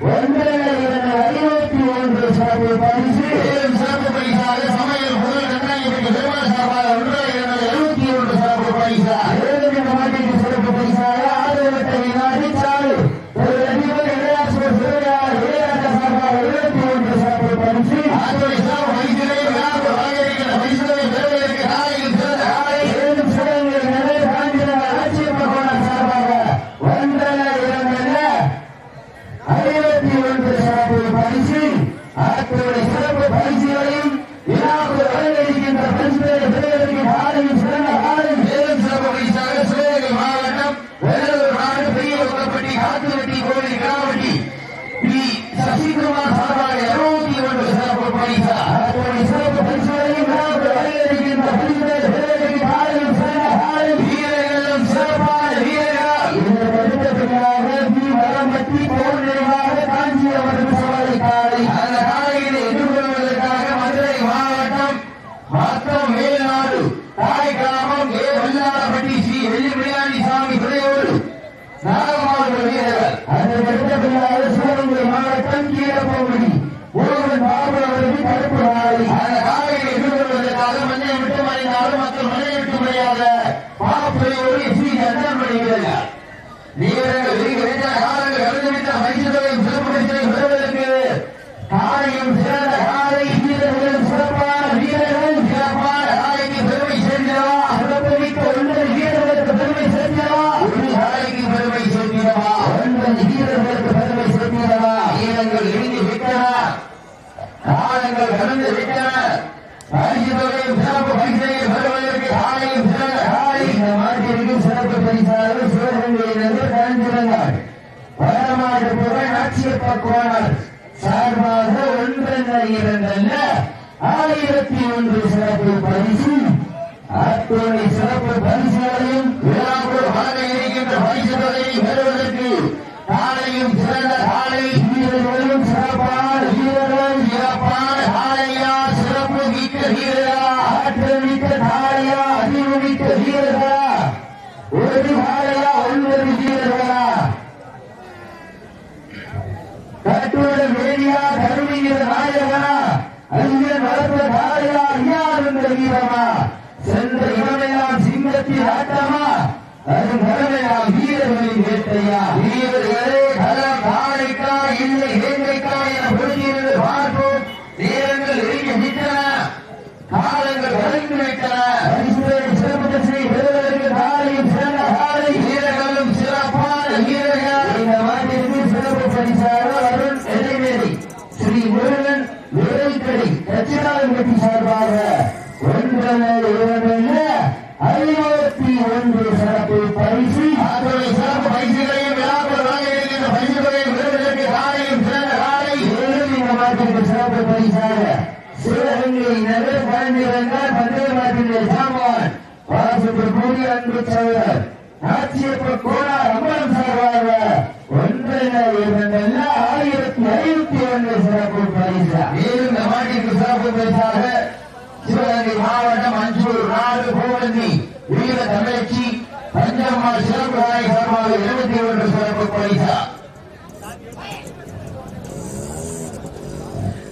¡Hombre! மாவட்டம் கீழப்பகுதி ஒருவன் பாபு அவருக்கு கருப்பு நாளை அந்த காலையில் எதிர்கொள்வதற்காக மண்ணை விட்டு மறைந்தாலும் மக்கள் மண்ணை விட்டு மறையாத பாபுரை ஒரு ஸ்ரீ சந்திரன் சிறப்பு பரிசாக சிவகங்கையிலிருந்து கலந்திருந்தார் வடநாடு புகழ் ஆட்சிய பக்குவாளர் சார்பாக ஒன்றல்ல இரண்டல்ல ஆயிரத்தி ஒன்று சிறப்பு பரிசு அத்தோடு சிறப்பு பரிசுகளையும் Thank you.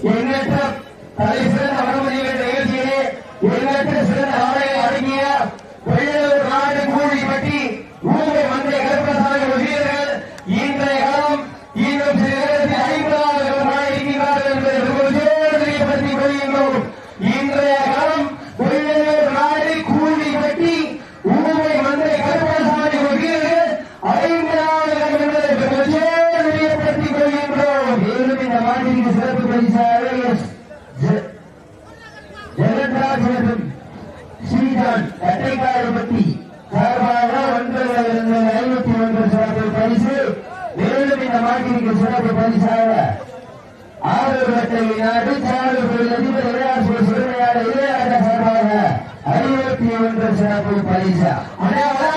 When I மாநில சிறப்பு பரிசாக எஸ். ஜெகன்ராஜன் ஸ்ரீகாந்த் கட்டைக்காரப்பட்டி சார்பாக ஒன்பது ஐநூத்தி ஒன்று சிறப்பு பரிசு. மேலும் இந்த மாநில சிறப்பு பரிசாக ஆறு கட்டை நாடு சாலைகள் அதிபர் இளையாசு சிறுமையாளர் இளையராஜா சார்பாக ஐநூத்தி ஒன்று சிறப்பு பரிசு. அனைவரும்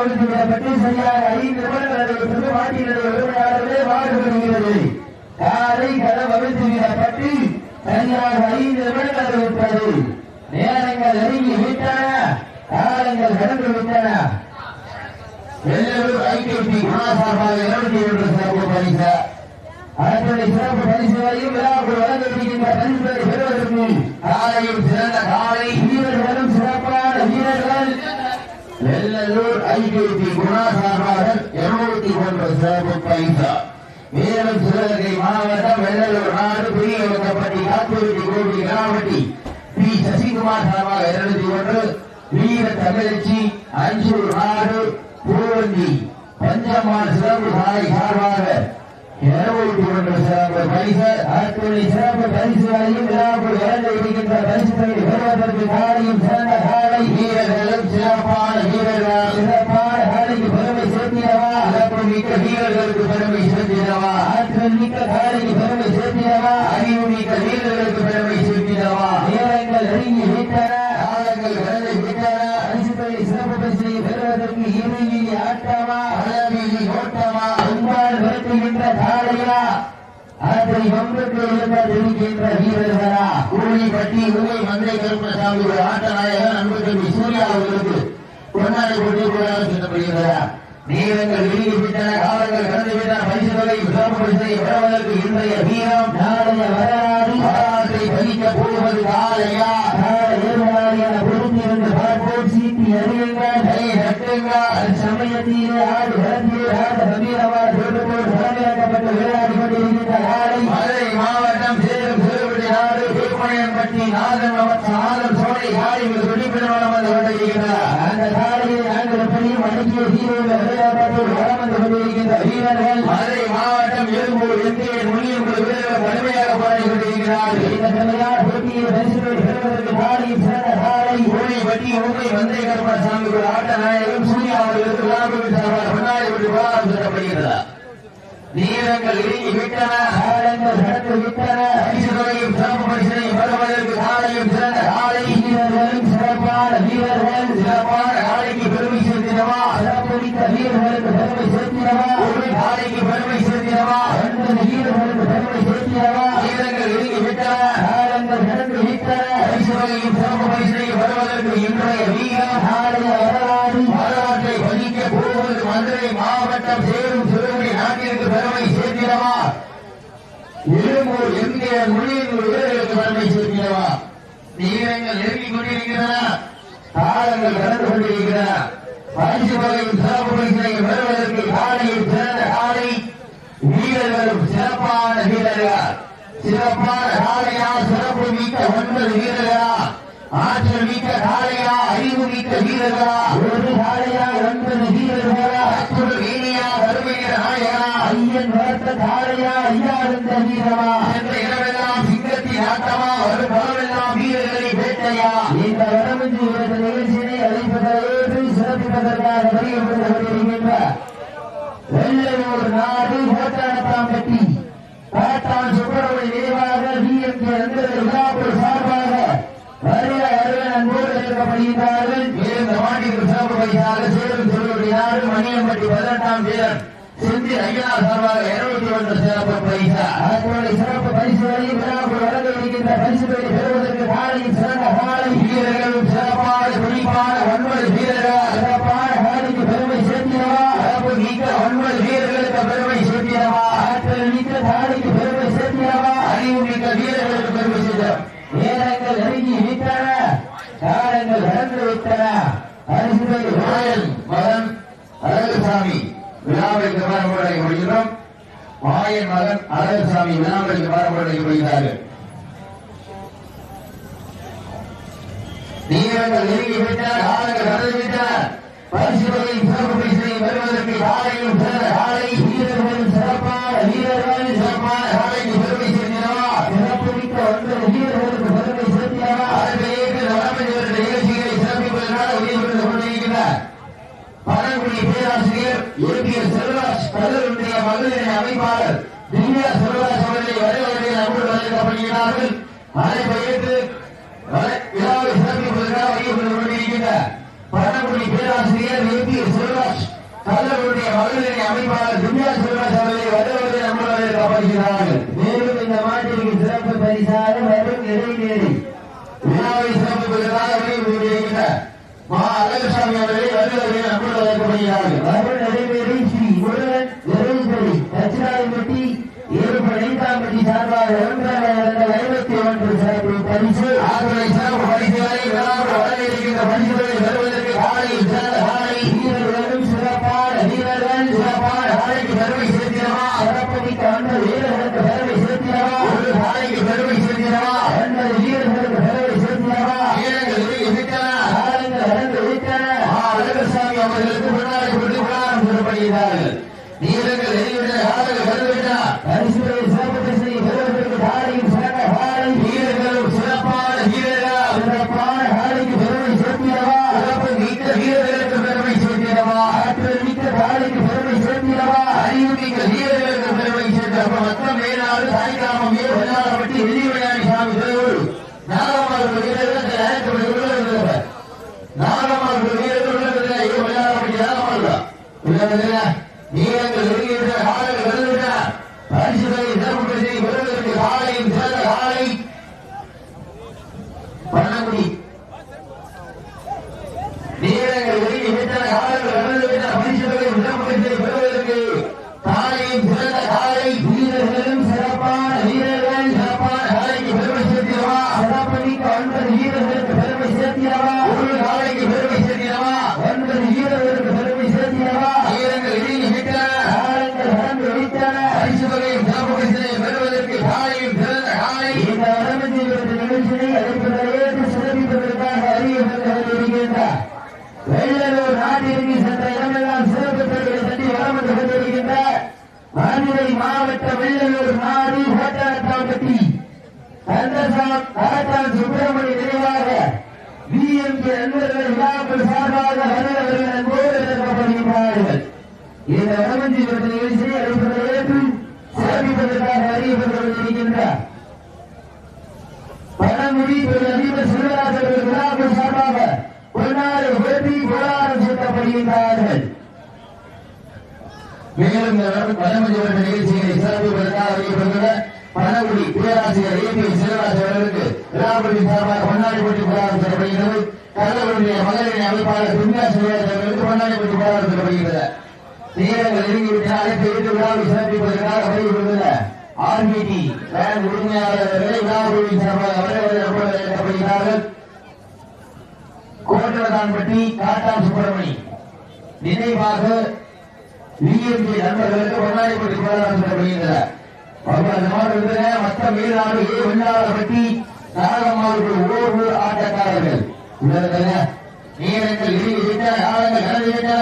கொடுத்து விடப்பட்டு சரியாக ஐந்து நிபுணர்களை மாட்டினுடைய உரிமையாளர்களே வாழ்கிறது காலை கதம் அவிழ்த்து விடப்பட்டு சரியாக ஐந்து நிபுணர்கள் இருப்பது நேரங்கள் நெருங்கி விட்டன காலங்கள் கடந்து விட்டன எல்லோரும் ஐடிடி குணா சார்பாக இருநூத்தி சிறப்பு பரிசுகளையும் விழாவுக்கு வழங்கப்படுகின்ற பரிசுகளை பெறுவதற்கு காலையில் சிறந்த காலை வீரர்களும் சிறப்பான வீரர்கள் நெல்லூர் ஐடிபி குணாசார்பாக இருநூத்தி ஒன்று சிறப்பு பைசா. மேலும் சிவகங்கை மாவட்டம் வெள்ளலூர் நாடு பெரிய வெங்கப்பட்டி காத்தூரிட்டி கோடி கிராமட்டி. பி. சசிகுமார் சார்பாக இருநூத்தி ஒன்று வீர தமிழ்ச்சி அஞ்சூர் நாடு பூவந்தி. பஞ்சமான் சிறப்பு சாலை சார்பாக இருநூத்தி ஒன்று சிறப்பு பரிசு அத்துணை சிறப்பு பரிசுகளையும் விழாக்குள் வழங்கியிருக்கின்ற பரிசுகளை பெறுவதற்கு காலையும் சிறந்த காலை வீரர்கள் சிறப்பான வீரர்கள் சிறப்பான காலைக்கு பெருமை சேர்த்திடவா சிறப்பு மிக்க வீரர்களுக்கு பெருமை சேர்த்திடவா ஆற்றல் மிக்க காலைக்கு பெருமை சேர்த்திடவா அறிவு மிக்க வீரர்களுக்கு பெருமை சேர்த்திடவா நேரங்கள் நெருங்கி விட்டன காலங்கள் கடந்து விட்டன சிறப்பு பெறுவதற்கு இறுதி ஆட்டமா அளவீதி ஓட்டமா அன்பால் அதை வீரர்களா பட்டி மந்தை கருப்பசாமி ஒரு ஆட்ட சூர்யா அவர்களுக்கு கொண்டாடி கொண்டு கூடாது சொல்லப்படுகிறார் நேரங்கள் விரும்பி காலங்கள் கடந்து பரிசு தொகை சிறப்பு பெறுவதற்கு இன்றைய வீரம் நாளைய வரலாறு. வரலாற்றை பதிக்க போவது காலையா? நாளை ஏழுநாள் பார்ப்போம். சீட்டி அறியுங்கள் கை சமயத்திலே ஆடு ஆடு விளையாடி கொண்டிருக்கின்ற காலை. மதுரை மாவட்டம் சேலம் சிறுபடி நாடு. நாதன் நாதன் சோலை காரிகள் துடிப்பிடமாக வந்து கொண்டிருக்கிறார் அந்த காலையை நாங்கள் வளம் வீரர்கள் மதுரை மாவட்டம் எழும்பூர் வீரர்கள் கடுமையாக கொண்டிருக்கிறார்கள். இந்த போட்டியில் பெறுவதற்கு சிறந்த வட்டி வந்தை ஒரு ஆட்ட நாயகம் சூர்யா அவர்களுக்கு சார்பாக விழாவில் சொல்லப்படுகிறார் நீரங்கள் இறங்கி விட்டன காலங்கள் கடந்து விட்டன. பரிசுகளையும் சிறப்பு பரிசனையும் பெறுவதற்கு சாலையும் சிறந்த காலை வீரர்கள் சிறப்பான நாளைக்கு பெருமை சேர்த்திடவா? சிறப்புமிக்க வீரர்களுக்கு பெருமை சேர்த்திடவா? நாளைக்கு காலைக்கு பெருமை சேர்த்திடவா? ஒன்பது வீரர்களுக்கு பெருமை சேர்த்திடவா? நீரங்கள் இறங்கி விட்டன. காலங்கள் கடந்து விட்டன. பரிசுகளையும் சிறப்பு பரிசுகளையும் வருவதற்கு இன்றைய வீரம் நாளைய வரலாறு. வரலாற்றை பதிக்க போவது மதுரை மாவட்டம் சேரும் சிறுவடி நாட்டிற்கு பெருமை சேர்த்திடவா? எழும்பூர் எங்கே மொழியின் வீரர்களுக்கு பெருமை சேர்த்திடவா? வீரங்கள் நெருங்கிக் கொண்டிருக்கின்றன காலங்கள் கடந்து கொண்டிருக்கின்றன. பரிசு வகையும் சிறப்பு பரிசனையும் பெறுவதற்கு காலையில் சிறந்த காலை வீரர்களும் சிறப்பான வீரர்கள்? சிறப்பான காலையா? சிறப்பு மிக்க ஒன்பது வீரர்களா? ஆற்றல் மிக்க காலையா? அறிவு மிக்க வீரர்களா? ஒரு காலையா ஒன்பது வீரர்களா? அத்துடன் வீணியா? வறுமையின நாயகனா ஐயன் வளர்த்த காலையா? ஐயா இருந்த வீரமா? என்ற இடமெல்லாம் சிங்கத்தின் ஆட்டமா? வரும் பலமெல்லாம் வீரர்களை வேட்டையா? இந்த வடமஞ்சி இந்த நிகழ்ச்சியினை அழைப்பதற்கு சிறப்பிப்பதற்காக வருகின்ற கொண்டிருக்கின்ற வெள்ளலூர் நாடு கோட்டானத்தாம்பட்டி காட்டான் சுப்பரவை நினைவாக டிஎம்கே நண்பர்கள் விழாக்குழு சார்பாக வருக வருக அன்போடு அழைக்கப்படுகின்றார்கள் மேலும் இந்த சிறப்பு பரிசாக சேரும் சொல்லுடைய மணியம்பட்டி பதினெட்டாம் வீரர் செந்தில் ஐயா சார்பாக இருநூத்தி ஒன்று சிறப்பு பரிசா அதனுடைய சிறப்பு பரிசு பரிசுகளையும் விழாக்குழு வழங்க இருக்கின்ற பரிசுகளை பெறுவதற்கு காலையும் சிறந்த காலை வீரர்களும் சிறப்பான துடிப்பான ஒன்பது வீரர்கள் சிறப்பான காலைக்கு பெருமை சேர்த்திடவா? சிறப்பு மிக்க ஒன்பது வீரர்களுக்கு பெருமை சேர்த்திடவா? ஆற்றல் மிக்க காலைக்கு பெருமை சேர்த்திடவா? அறிவு மிக்க வீரர்களுக்கு பெருமை சேர்த்திடவா? நேரங்கள் நெருங்கி விட்டன காலங்கள் விட்டன. மகன் அழகுசாமி விழாவிற்கு வரமுறை முடிகிறோம் மாயன் மகன் அழகுசாமி விழாவிற்கு முடிகிறார்கள் நீரங்கள் நீங்கி விட்டார் காலங்கள் கடந்து பரிசுகளை சிறப்பு பரிசனை பெறுவதற்கு சிறந்த காலை வீரர்களும் சிறப்பான சிறப்பான காலைக்கு பெருமை சிறப்பு மிக்க வீரர்களுக்கு பெருமை அதற்கு நிகழ்ச்சிகளை சிறப்பிப்பதற்காக கொண்டிருக்கிறார் பழங்குடி பேராசிரியர் ஏபிஎஸ் செல்வராஜ் கல்லூரியுடைய மகளிரின் அமைப்பாளர் திவ்யா செல்வராஜ் அவர்களை வரவேற்று அன்பு வழங்கப்படுகிறார்கள் அதை பயிர்த்து கல்லூரி பேராசிரியர் ஏபி செல்வராஜ் கல்லூரிய மகளிரை அமைப்பாளர் திவ்யா செல்வராஜ் அவர்களை வருவதை நம்மளவர்கள் கவனிக்கிறார்கள் மேலும் இந்த மாட்டிற்கு சிறப்பு பரிசாக வரும் நிறைவேறி விழாவை சிறப்பு பரிசாக வெளியிடுகின்ற அவர்களை வருவதை நம்மளவர்கள் கவனிக்கிறார்கள் வரும் நிறைவேறி ஸ்ரீ நாகமார்கள் வீரர்கள் அழைக்கப்படுகிறது நாகமார்கள் வீரர்கள் வெள்ளாளப்பட்டி நாகமார்கள் நீரங்கள் வருகின்ற காலங்கள் வருகின்ற பரிசுகளை சிறப்பு பரிசை பெறுவதற்கு காலையும் சிறந்த காலை பண்ணங்குடி வீரர்கள் ஒதுக்கி விட்டன காலங்கள் கடந்து விட்டன பரிசுகளை சிறப்பு பெறுவதற்கு காலையும் சிறந்த காலை வீரர்களும் சிறப்பான வீரர்கள் சிறப்பான காலைக்கு பெருமை சேர்த்தினவா சிறப்பு மிக்க ஒன்பது வீரர்களுக்கு பெருமை சேர்த்தினவா ஒரு காலைக்கு பெருமை சேர்த்தினவா ஒன்பது வீரர்களுக்கு பெருமை சேர்த்தினவா வீரர்கள் இறுதி விட்டன காலங்கள் நடந்து விட்டன பரிசுகளையும் சிறப்பு பரிசினை பெறுவதற்கு காலையும் சிறந்த காலை இந்த வடமஞ்சில் நிகழ்ச்சியை அழைப்பதையேற்று சிறப்பிப்பதற்காக அறியப்பட்டு வருகின்றார் வெள்ளலூர் நாட்டிற்கு சென்ற இடமெல்லாம் சிறப்பு பெயர்களை தட்டி வளம் வந்து கொண்டிருக்கின்றார் மதுரை மாவட்ட வெள்ளலூர் நாடு ஓட்டாட்டாம்பட்டி கந்தசாம் கரட்டான் சுப்பிரமணிய நினைவாக பிஎம்கே நண்பர்கள் விழாக்கள் சார்பாக வருகிறவர்கள் அன்போடு எதிர்க்கப்படுகின்றார்கள் இந்த வடமஞ்சி நிகழ்ச்சியை அழைப்பதையேற்று சிறப்பிப்பதற்காக அறியப்பட்டு கொண்டிருக்கின்றார் பழங்குடி திரு அதிபர் சிவராஜர்கள் விழாக்கள் சார்பாக பொன்னாறு வேட்டி கோளாறு சுட்டப்படுகின்றார்கள் மேலும் இந்த வடமஞ்சு நிகழ்ச்சிகளை சிறப்பிப்பதற்காக அறியப்படுகிற பழமுடி பேராசிரியர் ஏ பி சிவராஜ் அவர்களுக்கு விழாபதி சார்பாக பொன்னாடி போட்டி புகார் சொல்லப்படுகிறது கள்ளவருடைய மகளிரின் அமைப்பாளர் துன்யா சிவராஜ் அவர்களுக்கு பொன்னாடி போட்டி புகார் சொல்லப்படுகிறது நேரங்கள் நெருங்கிவிட்ட அழைப்பு ஏற்று விழாவை சிறப்பிப்பதற்காக வருகின்றன ஆர்பிடி பேங்க் உரிமையாளர்களை விழாபதி சார்பாக வரவேற்பு அழைக்கப்படுகிறார்கள் கோட்டலதான்பட்டி சுப்பிரமணி. நினைவாக விஎம்பி நண்பர்களுக்கு பொன்னாடி போட்டி புகார் சொல்லப்படுகின்றன மற்ற மீனாடு ஏ வெள்ளாளப்பட்டி நாகம்மாவுக்கு ஓர்வு ஆட்டக்காரர்கள். உள்ளதுங்க நீரங்கள் இறுதி விட்டன காலங்கள் கடந்து விட்டன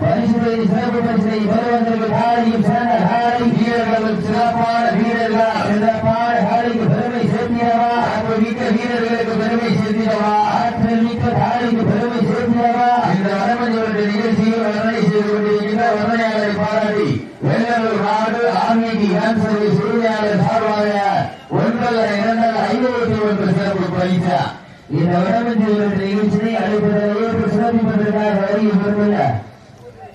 பரிசுகளை சிறப்பு பரிசுகளை பெறுவதற்கு காலையும் சிறந்த காலை வீரர்கள் சிறப்பான வீரர்களா சிறப்பான காலைக்கு பெருமை சேர்த்தியவா அன்பு மிக்க வீரர்களுக்கு பெருமை சேர்த்திடவா? ஆற்றல் மிக்க காலைக்கு பெருமை சேர்த்தியவா இந்த வரமஞ்சவருடைய நிகழ்ச்சியில் வர்ணனை செய்து கொண்டிருக்கின்ற வர்ணையாளரை பாராட்டி வெள்ளலூர் நாடு ஆன்மீக வேன் சர்வீஸ் உரிமையாளர் சார்பாக ஒன்றல்ல இரண்டல்ல ஐநூத்தி ஒன்று சிறப்பு பரிசா. இந்த வடமஞ்சி நிகழ்ச்சியை அழைப்பதற்கு சிறப்பிப்பதற்காக வருகை பெறுவத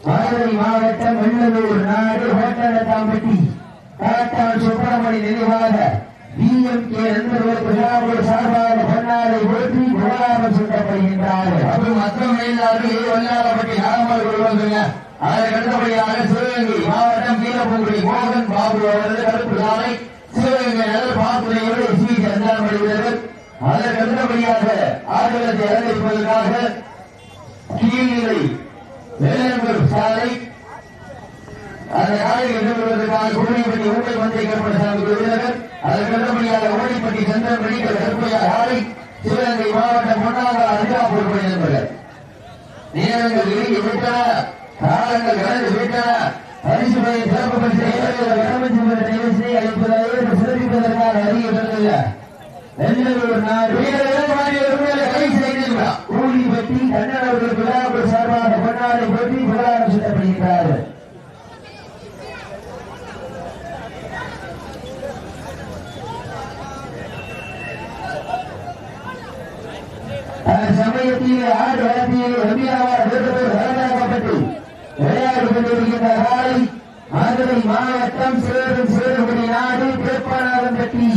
மதுரை மாவட்டம் வெள்ளலூர் நாடு ஹோட்டலத்தாம்பட்டி காட்டான் சுப்பிரமணி நினைவாக பிஎம்கே நண்பர்கள் விழாவோடு சார்பாக பொன்னாரை ஓட்டி விழாவில் சுட்டப்படுகின்றார்கள் அப்படி மற்ற மயிலாடு வல்லாரப்பட்டி நாகமல் கொள்வதுங்க அதை கண்டபடியாக சிவகங்கை மாவட்டம் கீழப்பூங்குடி மோகன் பாபு அவரது கருப்பு சாலை சிவகங்கை நகர் பாப்புரையோடு ஸ்ரீ சந்தானம் வீரர்கள். அதை கண்டபடியாக ஆடுகளத்தை அலங்கரிப்பதற்காக கீழ்நிலை வேலன்பர் சாலை அந்த காலையில் எதிர்கொள்வதற்காக குடிமைப்பட்டி ஊட்டை மந்திரி கருப்பண சாமி அதற்கு அடுத்தபடியாக ஓடிப்பட்டி சந்திரன் மெடிக்கல் கருப்பையா சாலை சிவகங்கை மாவட்டம் முன்னாள் அதிகாப்பூர் பணி நண்பர்கள். நேரங்கள் இறுங்கி விட்டன காலங்கள் கடந்து விட்டன பரிசுகளை சிறப்பு பரிசு வடமஞ்சி சிறப்பிப்பதற்காக சார்பாக பொன்னாடை பற்றி விழாவில் சமயத்தில் ஆடு வளர்த்தியில் ரம்யாவார் வேண்டுகோள் வரலாக்கப்பட்டு விளையாடி கொண்டிருக்கின்ற காலை மதுரை மாவட்டம் சேரும் சேருபடி நாடு வேப்பநாதம் பற்றி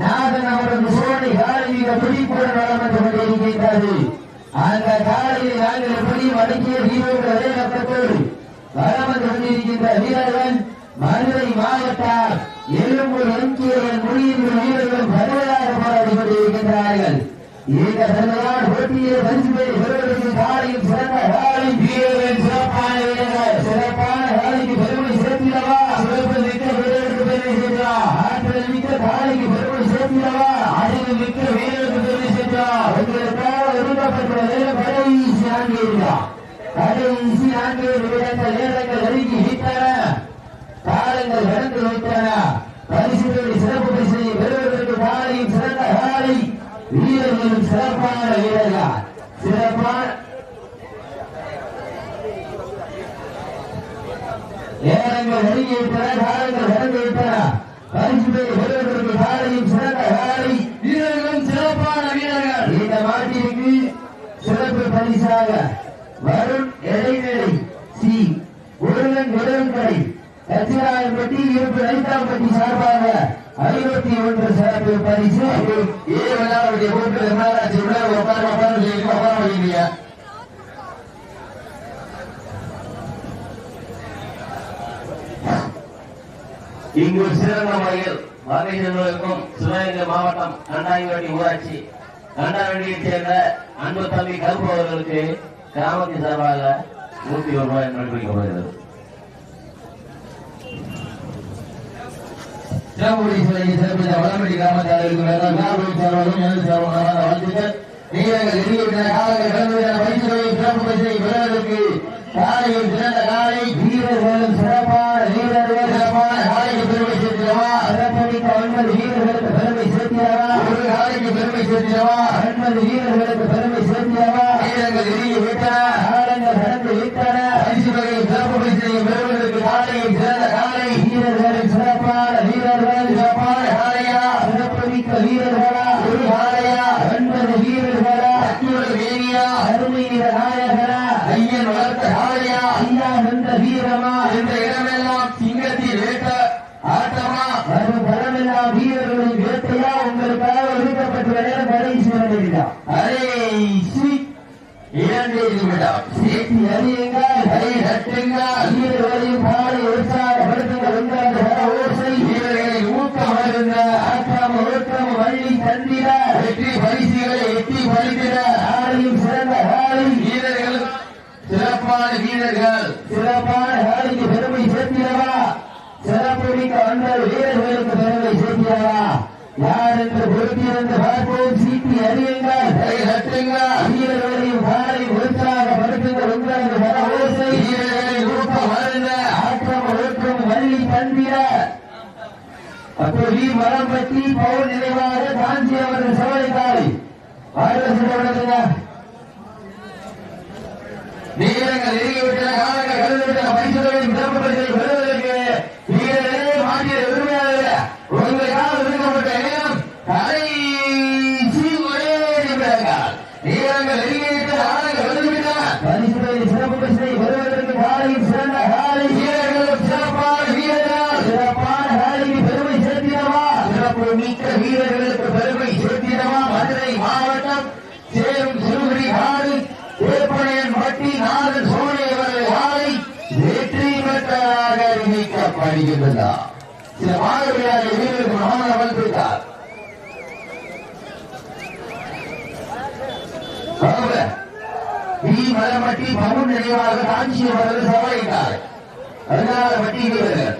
நாதன் அவரது சோழை காலையில் மிக துடிப்புடன் வளம் வந்து கொண்டிருக்கின்றது அந்த காலையில் நாங்கள் எப்படி வடக்கிய வீரர்கள் ஒரே நோக்கத்தோடு வரம் கொண்டிருக்கின்ற வீரர்கள் மதுரை மாவட்டம் எழும்பூர் எம்கேஎன் முடியின் வீரர்களும் வருவதாக போராடி கொண்டிருக்கின்றார்கள் இந்த சிறந்த போட்டியில் பரிசு பெற்று பெறுவதற்கு சிறந்த காலை வீரர்கள் சிறப்பான வீரர்கள் சிறப்பான காலைக்கு பெருமை சேர்த்திடவா? சிறப்பு மிக்க வீரருக்கு பெருமை சேர்த்தா ஆற்றல் மிக்க காலைக்கு பெருமை சேர்த்திடவா? அறிவு மிக்க வீரருக்கு பெருமை உங்களுக்காக ஒதுக்கப்பட்டுள்ள கடைசி நான்கு கடைசி நான்கு நிமிடங்கள் நேரங்கள் நெருங்கி விட்டன காலங்கள் கடந்து விட்டன பரிசுகளை சிறப்பு பரிசை பெறுவதற்கு காலையும் சிறந்த காலை அணியின் சிறப்பான வீரர்கள் சிறப்பான நேரங்கள் நெருங்கி விட்டன காலங்கள் கடந்து விட்டன. பெரிய வீரர்களுக்கு காலையும் சிறந்த காலை. வீரர்களும் சிறப்பான வீரர்கள். இந்த மாட்டிற்கு சிறப்பு பரிசாக வரும் இடைநிலை சி. முருகன் விடல்கடை கச்சிராயப்பட்டி இருப்பு ரைத்தாம்பட்டி சார்பாக ஐம்பத்தி ஒன்று சிறப்பு பரிசு ஏ விளையாட போட்டு எம்ஆர்ஆச்சு உள்ள உட்கார உட்கார உட்கார வைக்கிறீங்க இங்கு சிறந்த முறையில் வகை சிவகங்கை மாவட்டம் கண்டாயங்கடி ஊராட்சி கண்டாயங்கடியைச் சேர்ந்த அன்பு தம்பி கருப்பு அவர்களுக்கு கிராமத்தின் சார்பாக நூத்தி ஒரு ரூபாய் நன்றிக்கப்படுகிறது சிறப்புடி சிலையை சிறப்பித்த வளமடி கிராமத்தாருக்கு சார்பாகவும் எனது சார்பாக வாழ்த்துக்கள். நீங்கள் வெளியிட்ட காலங்கள் சிறப்பு பரிசை பெறுவதற்கு காலையில் சிறந்த காலை வீரர்களும் சிறப்பான வீரர்கள் சிறப்பான காலைக்கு பெருமை சேர்க்கிறவா? ஒன்பது வீரர்களுக்கு பெருமை சேர்க்கிறவா? ஒரு காலைக்கு பெருமை சேர்க்கிறவா? ஒன்பது வீரர்களுக்கு பெருமை சேர்க்கிறவா? வீரர்கள் காலங்கள் கடந்து விட்டன பரிசுகளை சிறப்பு பரிசை பெறுவதற்கு காலையில் சிறந்த காலை வீரர்களும் சிறப்பான வீரர்கள் சிறப்பான காலையா சிறப்புமிக்க வீரர்களா ஒரு காலையா ஒன்பது வீரர்களா அத்துடன் வேணியா அருமை வீர நாயகரா ஐயன் வளர்த்த காலையா ஐயா வென்ற வீரமா என்ற இடமெல்லாம் சிங்கத்தில் வேட்ட ஆட்டமா வரும் பலமெல்லாம் வீரர்களின் வேட்டையா உங்களுக்காக ஒதுக்கப்பட்டுள்ள நேரம் கடைசி வருகிறா கடைசி இரண்டு நிமிடம் சேர்த்து அறியுங்கள் கை நட்டுங்கள் வீரர்களையும் பாடி உற்சாகப்படுத்துங்கள் உங்கள் வர ஓசை வீரர்களை ஊக்கம் வருங்க ஆக்கம் ஒழுக்கம் வள்ளி தந்திர வெற்றி பரிசுகளை எட்டி பறித்திட ஆளையும் சிறந்த ஆளை வீரர்கள் சிறப்பான வீரர்கள். சிறப்பான ஆளைக்கு பெருமை சேர்த்திடவா? சிறப்பு மிக்க வந்த வீரர்களுக்கு பெருமை சேர்த்திடவா? யார் என்று பொறுத்திருந்து பார்ப்போம். சீட்டி அறியுங்கள். வீரர்களையும் காலை உற்சாகப்படுத்துங்கள் உங்களது வர ஓசை வீரர்களை ஊக்கம் வருங்க ஆக்கம் ஒழுக்கம் வள்ளி தந்திர அப்போ வீ மரம் பற்றி பவுன் நினைவாக காஞ்சி அவர்கள் சவளிக்காலை வாழ்க சொல்லுங்க. வீரர்கள் காலங்கள் கருதி கருதுவிட்டன பரிசுகளின் சிறப்பு பரிசை பெறுவதற்கு வீரர்களே மாற்றிய உரிமையாளர் உங்களுக்காக ஒதுக்கப்பட்ட நேரம் கடைசி ஒரே நிமிடங்கள் வீரர்கள் நெருங்கிவிட்ட காலங்கள் கருதுவிட்டன பரிசுகளை சிறப்பு பரிசை பெறுவதற்கு காலையில் சிறந்த காலை வீரர்களும் சிறப்பான வீரர்கள் சிறப்பான காலைக்கு பெருமை சேர்த்திடவா சிறப்பு மிக்க வீரர்களுக்கு பெருமை சேர்த்திடவா மதுரை மாவட்டம் சேரும் சிறுகுடி நாடு வேப்பனையன் பட்டி நாதன் சோழி அவர்கள் காலை வெற்றி பெற்றதாக அறிவிக்கின்றார் சில மாணவர்களாக வீரருக்கு மகன் அமர்ந்திருக்கார் மலமட்டி பவுன் நினைவாக காஞ்சி அவர்கள் சவாயிட்டார் அதனால வட்டி வீரர்கள்